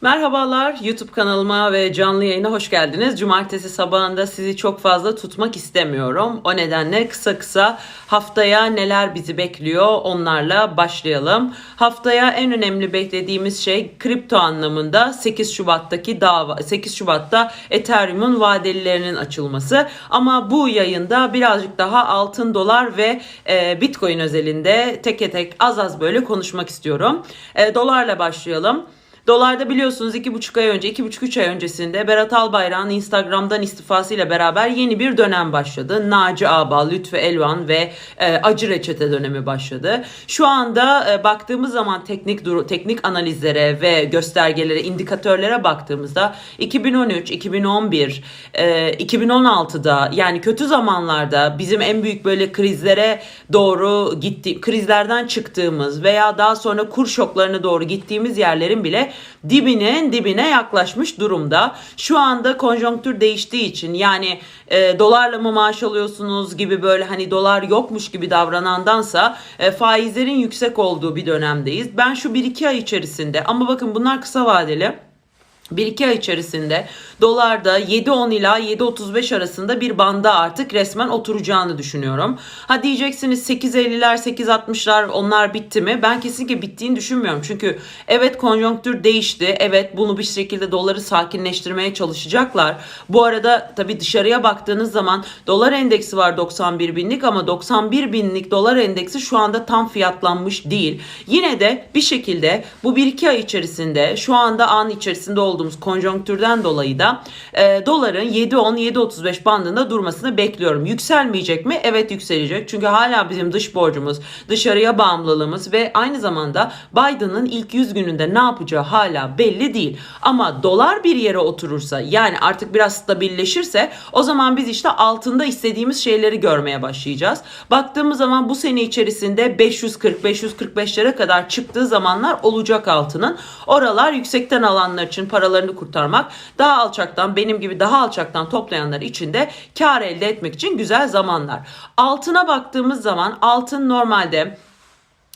Merhabalar YouTube kanalıma ve canlı yayına hoş geldiniz. Cumartesi sabahında sizi çok fazla tutmak istemiyorum. O nedenle kısa kısa haftaya neler bizi bekliyor onlarla başlayalım. Haftaya en önemli beklediğimiz şey kripto anlamında 8 Şubat'taki dava 8 Şubat'ta Ethereum'un vadelilerinin açılması. Ama bu yayında birazcık daha altın, dolar ve e, Bitcoin özelinde tek tek az az böyle konuşmak istiyorum. E, dolarla başlayalım. Dolarda biliyorsunuz 2,5 ay önce, 2,5-3 ay öncesinde Berat Albayrak'ın Instagram'dan istifasıyla beraber yeni bir dönem başladı. Naci Ağbal, Lütfü Elvan ve e, Acı Reçete dönemi başladı. Şu anda e, baktığımız zaman teknik duru, teknik analizlere ve göstergelere, indikatörlere baktığımızda 2013, 2011, e, 2016'da yani kötü zamanlarda bizim en büyük böyle krizlere doğru gitti, krizlerden çıktığımız veya daha sonra kur şoklarına doğru gittiğimiz yerlerin bile dibinin dibine yaklaşmış durumda. Şu anda konjonktür değiştiği için yani e, dolarla mı maaş alıyorsunuz gibi böyle hani dolar yokmuş gibi davranandansa e, faizlerin yüksek olduğu bir dönemdeyiz. Ben şu 1-2 ay içerisinde ama bakın bunlar kısa vadeli. 1-2 ay içerisinde dolarda 7.10 ila 7.35 arasında bir banda artık resmen oturacağını düşünüyorum. Ha diyeceksiniz 8.50'ler 8.60'lar onlar bitti mi? Ben kesinlikle bittiğini düşünmüyorum. Çünkü evet konjonktür değişti. Evet bunu bir şekilde doları sakinleştirmeye çalışacaklar. Bu arada tabi dışarıya baktığınız zaman dolar endeksi var 91 binlik ama 91 binlik dolar endeksi şu anda tam fiyatlanmış değil. Yine de bir şekilde bu 1-2 ay içerisinde şu anda an içerisinde olduğumuz konjonktürden dolayı da e, doların 7.10-7.35 bandında durmasını bekliyorum. Yükselmeyecek mi? Evet yükselecek. Çünkü hala bizim dış borcumuz, dışarıya bağımlılığımız ve aynı zamanda Biden'ın ilk 100 gününde ne yapacağı hala belli değil. Ama dolar bir yere oturursa yani artık biraz stabilleşirse o zaman biz işte altında istediğimiz şeyleri görmeye başlayacağız. Baktığımız zaman bu sene içerisinde 540-545'lere kadar çıktığı zamanlar olacak altının. Oralar yüksekten alanlar için paralarını kurtarmak, daha alçaktan benim gibi daha alçaktan toplayanlar için de kar elde etmek için güzel zamanlar. Altına baktığımız zaman altın normalde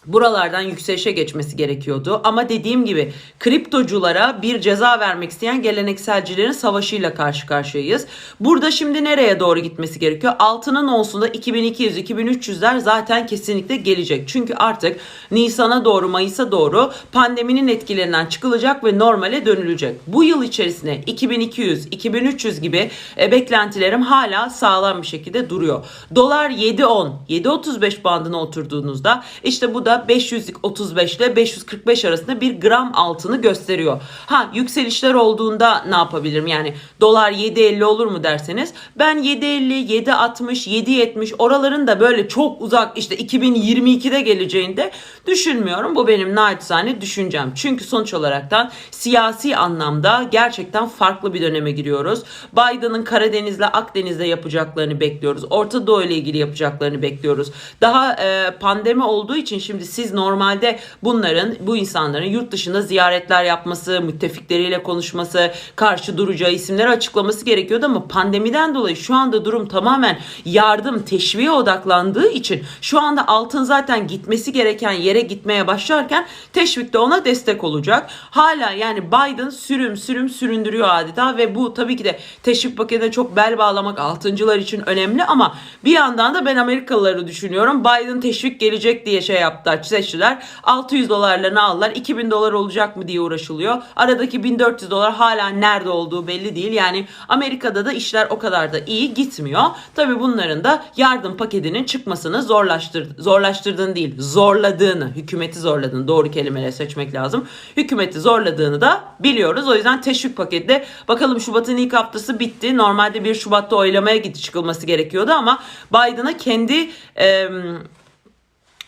buralardan yükselişe geçmesi gerekiyordu. Ama dediğim gibi kriptoculara bir ceza vermek isteyen gelenekselcilerin savaşıyla karşı karşıyayız. Burada şimdi nereye doğru gitmesi gerekiyor? Altının onsunda 2200-2300'ler zaten kesinlikle gelecek. Çünkü artık Nisan'a doğru Mayıs'a doğru pandeminin etkilerinden çıkılacak ve normale dönülecek. Bu yıl içerisinde 2200-2300 gibi e, beklentilerim hala sağlam bir şekilde duruyor. Dolar 7.10, 7.35 bandına oturduğunuzda işte bu da 535 ile 545 arasında bir gram altını gösteriyor. Ha yükselişler olduğunda ne yapabilirim? Yani dolar 7.50 olur mu derseniz ben 7.50, 7.60, 7.70 oraların da böyle çok uzak işte 2022'de geleceğinde düşünmüyorum. Bu benim naçizane düşüncem. Çünkü sonuç olaraktan siyasi anlamda gerçekten farklı bir döneme giriyoruz. Biden'ın Karadeniz'le Akdeniz'de yapacaklarını bekliyoruz. Orta Doğu ile ilgili yapacaklarını bekliyoruz. Daha e, pandemi olduğu için şimdi siz normalde bunların bu insanların yurt dışında ziyaretler yapması, müttefikleriyle konuşması, karşı duracağı isimleri açıklaması gerekiyordu ama pandemiden dolayı şu anda durum tamamen yardım, teşviğe odaklandığı için şu anda altın zaten gitmesi gereken yere gitmeye başlarken teşvik de ona destek olacak. Hala yani Biden sürüm sürüm süründürüyor adeta ve bu tabii ki de teşvik paketine çok bel bağlamak altıncılar için önemli ama bir yandan da ben Amerikalıları düşünüyorum. Biden teşvik gelecek diye şey yaptılar, seçtiler. 600 dolarlarını aldılar. 2000 dolar olacak mı diye uğraşılıyor. Aradaki 1400 dolar hala nerede olduğu belli değil. Yani Amerika'da da işler o kadar da iyi gitmiyor. Tabii bunların da yardım paketinin çıkmasını zorlaştır zorlaştırdığını değil, zorladığını, hükümeti zorladığını doğru kelimeyle seçmek lazım. Hükümeti zorladığını da biliyoruz. O yüzden teşvik pakette bakalım Şubat'ın ilk haftası bitti. Normalde 1 Şubat'ta oylamaya gitti çıkılması gerekiyordu ama Biden'a kendi e,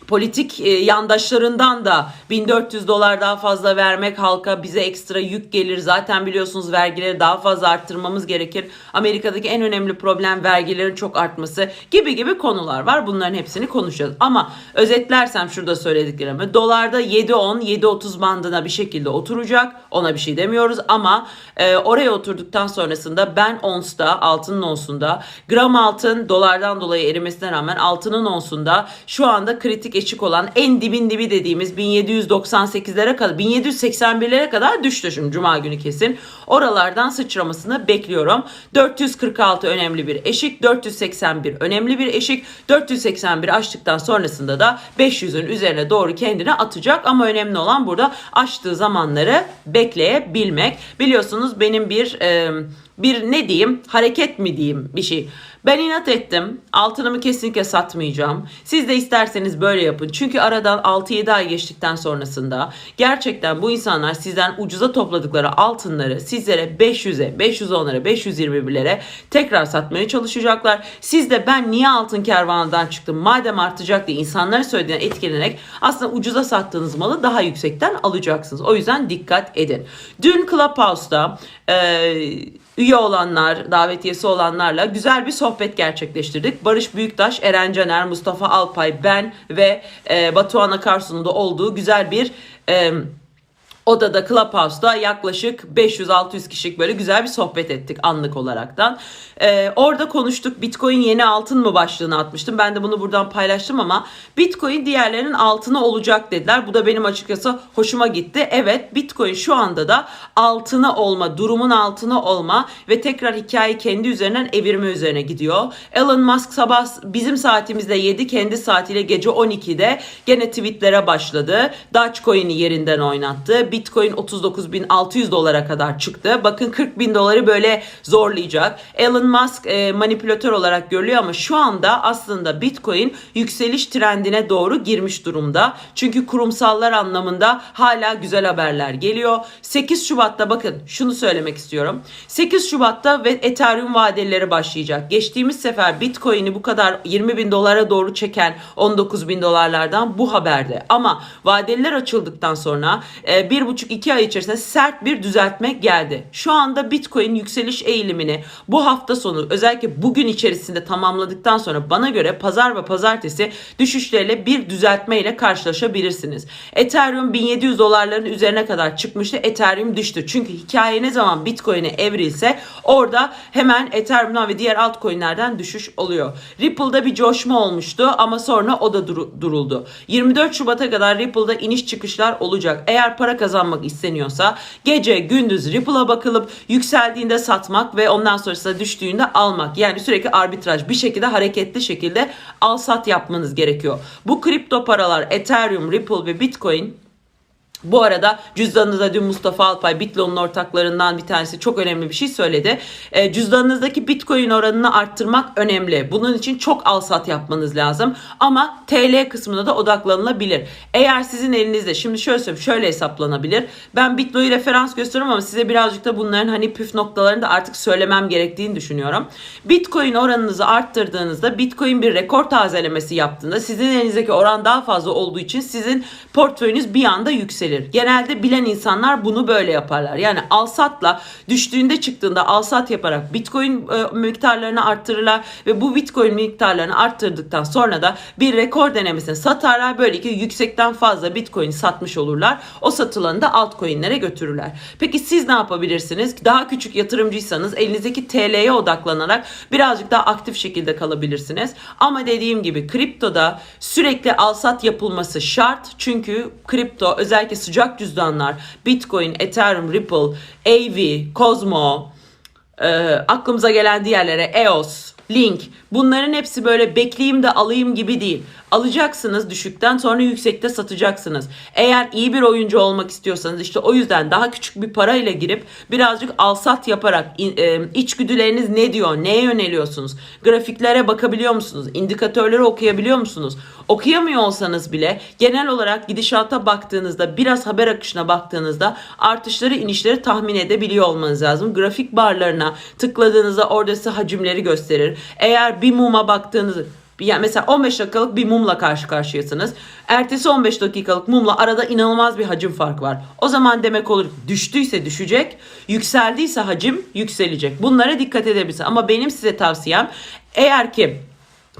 politik e, yandaşlarından da 1400 dolar daha fazla vermek halka bize ekstra yük gelir. Zaten biliyorsunuz vergileri daha fazla arttırmamız gerekir. Amerika'daki en önemli problem vergilerin çok artması gibi gibi konular var. Bunların hepsini konuşacağız. Ama özetlersem şurada söylediklerimi. Dolarda 7.10, 7.30 bandına bir şekilde oturacak. Ona bir şey demiyoruz ama e, oraya oturduktan sonrasında ben onsta, altının onsunda, gram altın dolardan dolayı erimesine rağmen altının onsunda şu anda kritik eşik eşik olan en dibin dibi dediğimiz 1798'lere kadar 1781'lere kadar düştü şimdi cuma günü kesin. Oralardan sıçramasını bekliyorum. 446 önemli bir eşik, 481 önemli bir eşik. 481 açtıktan sonrasında da 500'ün üzerine doğru kendini atacak ama önemli olan burada açtığı zamanları bekleyebilmek. Biliyorsunuz benim bir bir ne diyeyim hareket mi diyeyim bir şey. Ben inat ettim. Altınımı kesinlikle satmayacağım. Siz de isterseniz böyle yapın. Çünkü aradan 6-7 ay geçtikten sonrasında gerçekten bu insanlar sizden ucuza topladıkları altınları sizlere 500'e, 510'lara, 521'lere tekrar satmaya çalışacaklar. Siz de ben niye altın kervanından çıktım madem artacak diye insanların söylediğine etkilenerek aslında ucuza sattığınız malı daha yüksekten alacaksınız. O yüzden dikkat edin. Dün Clubhouse'da eee üye olanlar, davetiyesi olanlarla güzel bir sohbet gerçekleştirdik. Barış Büyüktaş, Eren Caner, Mustafa Alpay, ben ve e, Batuhan Akarsu'nun da olduğu güzel bir e, odada Clubhouse'da yaklaşık 500-600 kişilik böyle güzel bir sohbet ettik anlık olaraktan. Ee, orada konuştuk Bitcoin yeni altın mı başlığını atmıştım. Ben de bunu buradan paylaştım ama Bitcoin diğerlerinin altını olacak dediler. Bu da benim açıkçası hoşuma gitti. Evet Bitcoin şu anda da altını olma, durumun altını olma ve tekrar hikaye kendi üzerinden evirme üzerine gidiyor. Elon Musk sabah bizim saatimizde 7 kendi saatiyle gece 12'de gene tweetlere başladı. Dogecoin'i yerinden oynattı. Bitcoin 39.600 dolara kadar çıktı. Bakın 40 bin doları böyle zorlayacak. Elon Musk e, manipülatör olarak görülüyor ama şu anda aslında Bitcoin yükseliş trendine doğru girmiş durumda. Çünkü kurumsallar anlamında hala güzel haberler geliyor. 8 Şubat'ta bakın şunu söylemek istiyorum. 8 Şubat'ta ve Ethereum vadeleri başlayacak. Geçtiğimiz sefer Bitcoin'i bu kadar 20 bin dolara doğru çeken 19 bin dolarlardan bu haberde. Ama vadeliler açıldıktan sonra e, bir buçuk iki ay içerisinde sert bir düzeltme geldi. Şu anda Bitcoin yükseliş eğilimini bu hafta sonu özellikle bugün içerisinde tamamladıktan sonra bana göre pazar ve pazartesi düşüşleriyle bir düzeltmeyle karşılaşabilirsiniz. Ethereum 1700 dolarların üzerine kadar çıkmıştı. Ethereum düştü. Çünkü hikaye ne zaman Bitcoin'e evrilse orada hemen Ethereum'dan ve diğer altcoin'lerden düşüş oluyor. Ripple'da bir coşma olmuştu ama sonra o da duru- duruldu. 24 Şubat'a kadar Ripple'da iniş çıkışlar olacak. Eğer para kazanmak isteniyorsa gece gündüz Ripple'a bakılıp yükseldiğinde satmak ve ondan sonrasında düştüğünde almak. Yani sürekli arbitraj bir şekilde hareketli şekilde al sat yapmanız gerekiyor. Bu kripto paralar Ethereum, Ripple ve Bitcoin bu arada cüzdanınızda dün Mustafa Alpay Bitlon'un ortaklarından bir tanesi çok önemli bir şey söyledi. E, cüzdanınızdaki Bitcoin oranını arttırmak önemli. Bunun için çok al sat yapmanız lazım. Ama TL kısmına da odaklanılabilir. Eğer sizin elinizde şimdi şöyle söyleyeyim şöyle hesaplanabilir. Ben Bitlo'yu referans gösteriyorum ama size birazcık da bunların hani püf noktalarını da artık söylemem gerektiğini düşünüyorum. Bitcoin oranınızı arttırdığınızda Bitcoin bir rekor tazelemesi yaptığında sizin elinizdeki oran daha fazla olduğu için sizin portföyünüz bir anda yükselir. Genelde bilen insanlar bunu böyle yaparlar. Yani alsatla düştüğünde çıktığında alsat yaparak Bitcoin e, miktarlarını arttırırlar ve bu Bitcoin miktarlarını arttırdıktan sonra da bir rekor denemesine satarlar. Böylelikle yüksekten fazla Bitcoin satmış olurlar. O satılanı da altcoin'lere götürürler. Peki siz ne yapabilirsiniz? Daha küçük yatırımcıysanız elinizdeki TL'ye odaklanarak birazcık daha aktif şekilde kalabilirsiniz. Ama dediğim gibi kriptoda sürekli alsat yapılması şart. Çünkü kripto özellikle sıcak cüzdanlar Bitcoin, Ethereum, Ripple, AV, Cosmo, e, aklımıza gelen diğerlere EOS, Link bunların hepsi böyle bekleyeyim de alayım gibi değil. Alacaksınız düşükten sonra yüksekte satacaksınız. Eğer iyi bir oyuncu olmak istiyorsanız işte o yüzden daha küçük bir parayla girip birazcık alsat yaparak e, içgüdüleriniz ne diyor, neye yöneliyorsunuz? Grafiklere bakabiliyor musunuz? İndikatörleri okuyabiliyor musunuz? Okuyamıyor olsanız bile genel olarak gidişata baktığınızda biraz haber akışına baktığınızda artışları inişleri tahmin edebiliyor olmanız lazım. Grafik barlarına tıkladığınızda orada size hacimleri gösterir. Eğer bir muma baktığınızda yani mesela 15 dakikalık bir mumla karşı karşıyasınız. Ertesi 15 dakikalık mumla arada inanılmaz bir hacim farkı var. O zaman demek olur düştüyse düşecek, yükseldiyse hacim yükselecek. Bunlara dikkat edebilirsin. Ama benim size tavsiyem eğer ki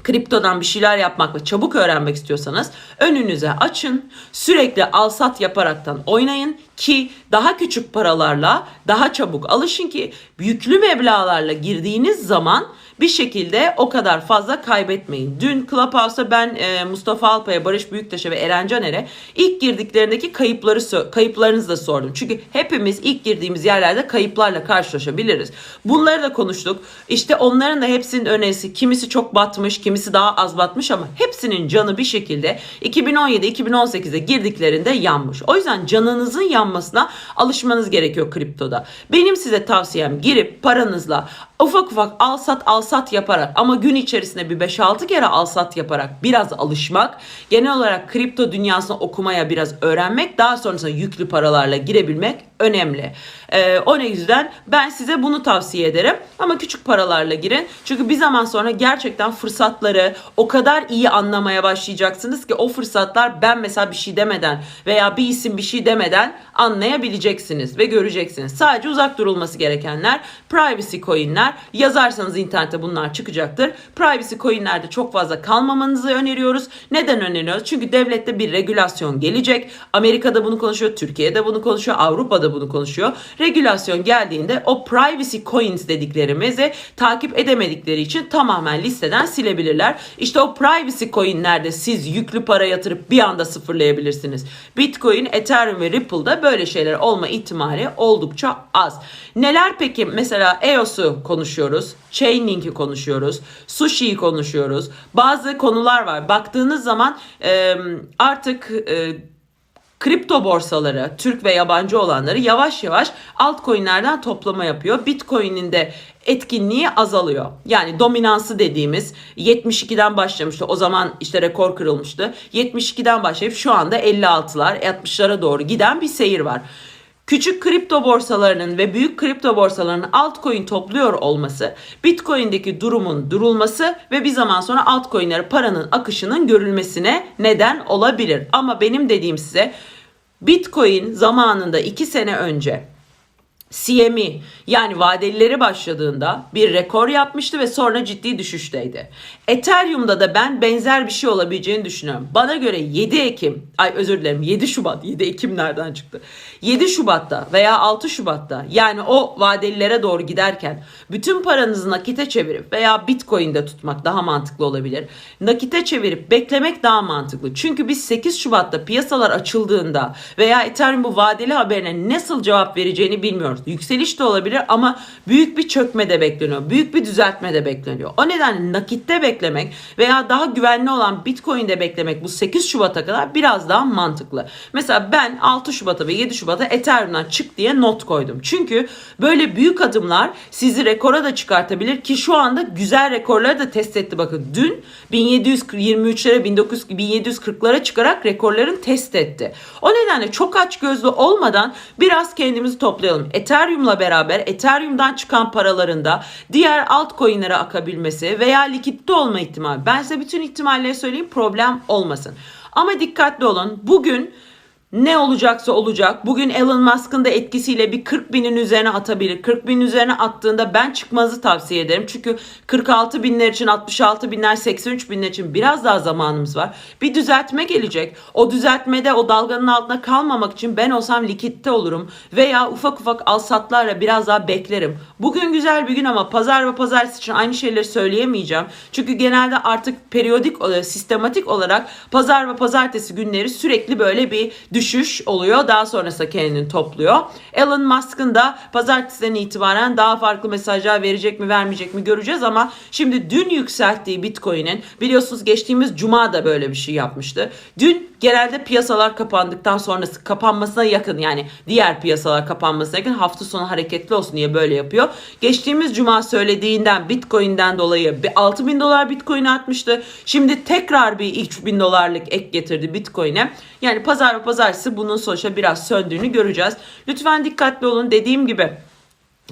kriptodan bir şeyler yapmak ve çabuk öğrenmek istiyorsanız önünüze açın. Sürekli alsat yaparaktan oynayın ki daha küçük paralarla daha çabuk alışın ki yüklü meblağlarla girdiğiniz zaman bir şekilde o kadar fazla kaybetmeyin. Dün Clubhouse'da ben e, Mustafa Alpay'a, Barış Büyüktaş'a ve Eren Caner'e ilk girdiklerindeki kayıpları kayıplarınızı da sordum. Çünkü hepimiz ilk girdiğimiz yerlerde kayıplarla karşılaşabiliriz. Bunları da konuştuk. İşte onların da hepsinin önerisi kimisi çok batmış, kimisi daha az batmış ama hepsinin canı bir şekilde 2017-2018'e girdiklerinde yanmış. O yüzden canınızın yanmasına alışmanız gerekiyor kriptoda. Benim size tavsiyem girip paranızla ufak ufak al sat al sat yaparak ama gün içerisinde bir 5-6 kere al sat yaparak biraz alışmak, genel olarak kripto dünyasını okumaya biraz öğrenmek, daha sonrasında yüklü paralarla girebilmek önemli. Ee, o yüzden ben size bunu tavsiye ederim. Ama küçük paralarla girin. Çünkü bir zaman sonra gerçekten fırsatları o kadar iyi anlamaya başlayacaksınız ki o fırsatlar ben mesela bir şey demeden veya bir isim bir şey demeden anlayabileceksiniz ve göreceksiniz. Sadece uzak durulması gerekenler privacy coinler. Yazarsanız internette bunlar çıkacaktır. Privacy coinlerde çok fazla kalmamanızı öneriyoruz. Neden öneriyoruz? Çünkü devlette bir regülasyon gelecek. Amerika'da bunu konuşuyor, Türkiye'de bunu konuşuyor, Avrupa'da bunu konuşuyor. Regülasyon geldiğinde o privacy coins dediklerimizi takip edemedikleri için tamamen listeden silebilirler. İşte o privacy coinlerde siz yüklü para yatırıp bir anda sıfırlayabilirsiniz. Bitcoin, Ethereum ve Ripple'da böyle şeyler olma ihtimali oldukça az. Neler peki? Mesela EOS'u konuşuyoruz. Chainlink'i konuşuyoruz. Sushi'yi konuşuyoruz. Bazı konular var. Baktığınız zaman artık kripto borsaları, Türk ve yabancı olanları yavaş yavaş altcoin'lerden toplama yapıyor. Bitcoin'in de etkinliği azalıyor. Yani dominansı dediğimiz 72'den başlamıştı. O zaman işte rekor kırılmıştı. 72'den başlayıp şu anda 56'lar, 60'lara doğru giden bir seyir var. Küçük kripto borsalarının ve büyük kripto borsalarının altcoin topluyor olması, Bitcoin'deki durumun durulması ve bir zaman sonra altcoin'lere paranın akışının görülmesine neden olabilir. Ama benim dediğim size Bitcoin zamanında 2 sene önce CME yani vadelileri başladığında bir rekor yapmıştı ve sonra ciddi düşüşteydi. Ethereum'da da ben benzer bir şey olabileceğini düşünüyorum. Bana göre 7 Ekim, ay özür dilerim 7 Şubat, 7 Ekim nereden çıktı? 7 Şubat'ta veya 6 Şubat'ta yani o vadelilere doğru giderken bütün paranızı nakite çevirip veya Bitcoin'de tutmak daha mantıklı olabilir. Nakite çevirip beklemek daha mantıklı. Çünkü biz 8 Şubat'ta piyasalar açıldığında veya Ethereum bu vadeli haberine nasıl cevap vereceğini bilmiyoruz. Yükseliş de olabilir ama büyük bir çökme de bekleniyor. Büyük bir düzeltme de bekleniyor. O nedenle nakitte beklemek veya daha güvenli olan Bitcoin'de beklemek bu 8 Şubat'a kadar biraz daha mantıklı. Mesela ben 6 Şubat'a ve 7 Şubat'a Ethereum'dan çık diye not koydum. Çünkü böyle büyük adımlar sizi rekora da çıkartabilir ki şu anda güzel rekorları da test etti. Bakın dün 1723'lere 1740'lara çıkarak rekorların test etti. O nedenle çok aç gözlü olmadan biraz kendimizi toplayalım. Ethereum'la beraber Ethereum'dan çıkan paraların da diğer altcoin'lere akabilmesi veya likitte olma ihtimali. Ben size bütün ihtimalleri söyleyeyim problem olmasın. Ama dikkatli olun. Bugün ne olacaksa olacak. Bugün Elon Musk'ın da etkisiyle bir 40 binin üzerine atabilir. 40 bin üzerine attığında ben çıkmanızı tavsiye ederim. Çünkü 46 binler için 66 binler 83 binler için biraz daha zamanımız var. Bir düzeltme gelecek. O düzeltmede o dalganın altında kalmamak için ben olsam likitte olurum. Veya ufak ufak al satlarla biraz daha beklerim. Bugün güzel bir gün ama pazar ve pazartesi için aynı şeyleri söyleyemeyeceğim. Çünkü genelde artık periyodik sistematik olarak pazar ve pazartesi günleri sürekli böyle bir düşüş oluyor. Daha sonrasında kendini topluyor. Elon Musk'ın da pazartesiden itibaren daha farklı mesajlar verecek mi vermeyecek mi göreceğiz ama şimdi dün yükselttiği Bitcoin'in biliyorsunuz geçtiğimiz cuma da böyle bir şey yapmıştı. Dün genelde piyasalar kapandıktan sonrası kapanmasına yakın yani diğer piyasalar kapanmasına yakın hafta sonu hareketli olsun diye böyle yapıyor. Geçtiğimiz cuma söylediğinden Bitcoin'den dolayı bir 6 bin dolar Bitcoin atmıştı. Şimdi tekrar bir 3 bin dolarlık ek getirdi Bitcoin'e. Yani pazar ve pazartesi bunun sonuçta biraz söndüğünü göreceğiz. Lütfen dikkatli olun. Dediğim gibi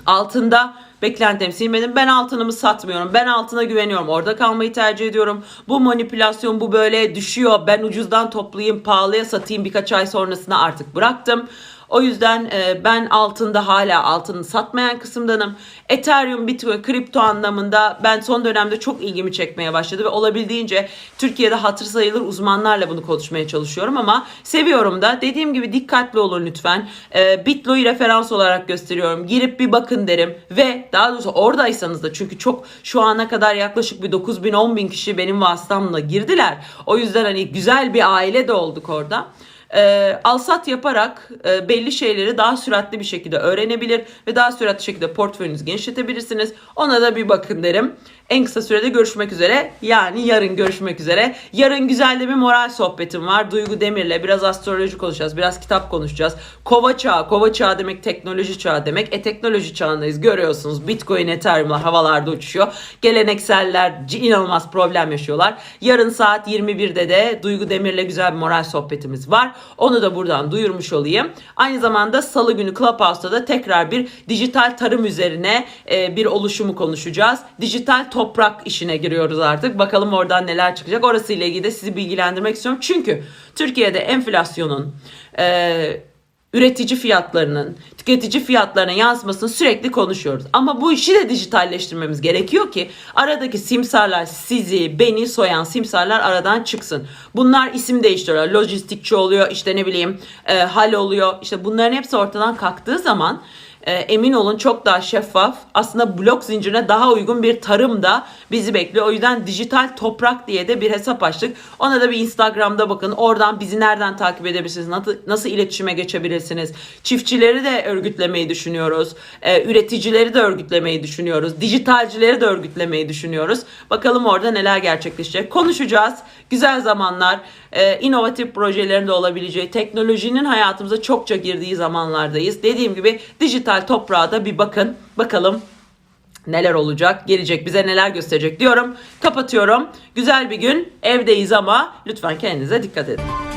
altında beklentim silmedim. Ben altınımı satmıyorum. Ben altına güveniyorum. Orada kalmayı tercih ediyorum. Bu manipülasyon bu böyle düşüyor. Ben ucuzdan toplayayım pahalıya satayım birkaç ay sonrasında artık bıraktım. O yüzden e, ben altında hala altını satmayan kısımdanım. Ethereum, Bitcoin, kripto anlamında ben son dönemde çok ilgimi çekmeye başladı ve olabildiğince Türkiye'de hatır sayılır uzmanlarla bunu konuşmaya çalışıyorum ama seviyorum da. Dediğim gibi dikkatli olun lütfen. E, Bitlo'yu referans olarak gösteriyorum. Girip bir bakın derim ve daha doğrusu oradaysanız da çünkü çok şu ana kadar yaklaşık bir 9 bin 10 bin kişi benim vasıtamla girdiler. O yüzden hani güzel bir aile de olduk orada e, alsat yaparak e, belli şeyleri daha süratli bir şekilde öğrenebilir ve daha süratli şekilde portföyünüzü genişletebilirsiniz. Ona da bir bakın derim. En kısa sürede görüşmek üzere. Yani yarın görüşmek üzere. Yarın güzel de bir moral sohbetim var. Duygu Demir'le biraz astroloji konuşacağız. Biraz kitap konuşacağız. Kova çağı. Kova çağı demek teknoloji çağı demek. E teknoloji çağındayız. Görüyorsunuz. Bitcoin, Ethereum'lar havalarda uçuşuyor. Gelenekseller inanılmaz problem yaşıyorlar. Yarın saat 21'de de Duygu Demir'le güzel bir moral sohbetimiz var. Onu da buradan duyurmuş olayım. Aynı zamanda salı günü Clubhouse'da da tekrar bir dijital tarım üzerine e, bir oluşumu konuşacağız. Dijital toprak işine giriyoruz artık. Bakalım oradan neler çıkacak. Orasıyla ilgili de sizi bilgilendirmek istiyorum. Çünkü Türkiye'de enflasyonun e, üretici fiyatlarının, tüketici fiyatlarına yansımasını sürekli konuşuyoruz. Ama bu işi de dijitalleştirmemiz gerekiyor ki aradaki simsarlar sizi, beni soyan simsarlar aradan çıksın. Bunlar isim değiştiriyorlar. Lojistikçi oluyor, işte ne bileyim e, hal oluyor. İşte bunların hepsi ortadan kalktığı zaman e, emin olun çok daha şeffaf aslında blok zincirine daha uygun bir tarım da bizi bekliyor. O yüzden dijital toprak diye de bir hesap açtık. Ona da bir Instagram'da bakın. Oradan bizi nereden takip edebilirsiniz? Nasıl, nasıl iletişime geçebilirsiniz? Çiftçileri de örgütlemeyi düşünüyoruz. E, üreticileri de örgütlemeyi düşünüyoruz. Dijitalcileri de örgütlemeyi düşünüyoruz. Bakalım orada neler gerçekleşecek. Konuşacağız. Güzel zamanlar. E, inovatif projelerin de olabileceği, teknolojinin hayatımıza çokça girdiği zamanlardayız. Dediğim gibi dijital toprağa da bir bakın. Bakalım neler olacak, gelecek, bize neler gösterecek diyorum. Kapatıyorum. Güzel bir gün. Evdeyiz ama lütfen kendinize dikkat edin.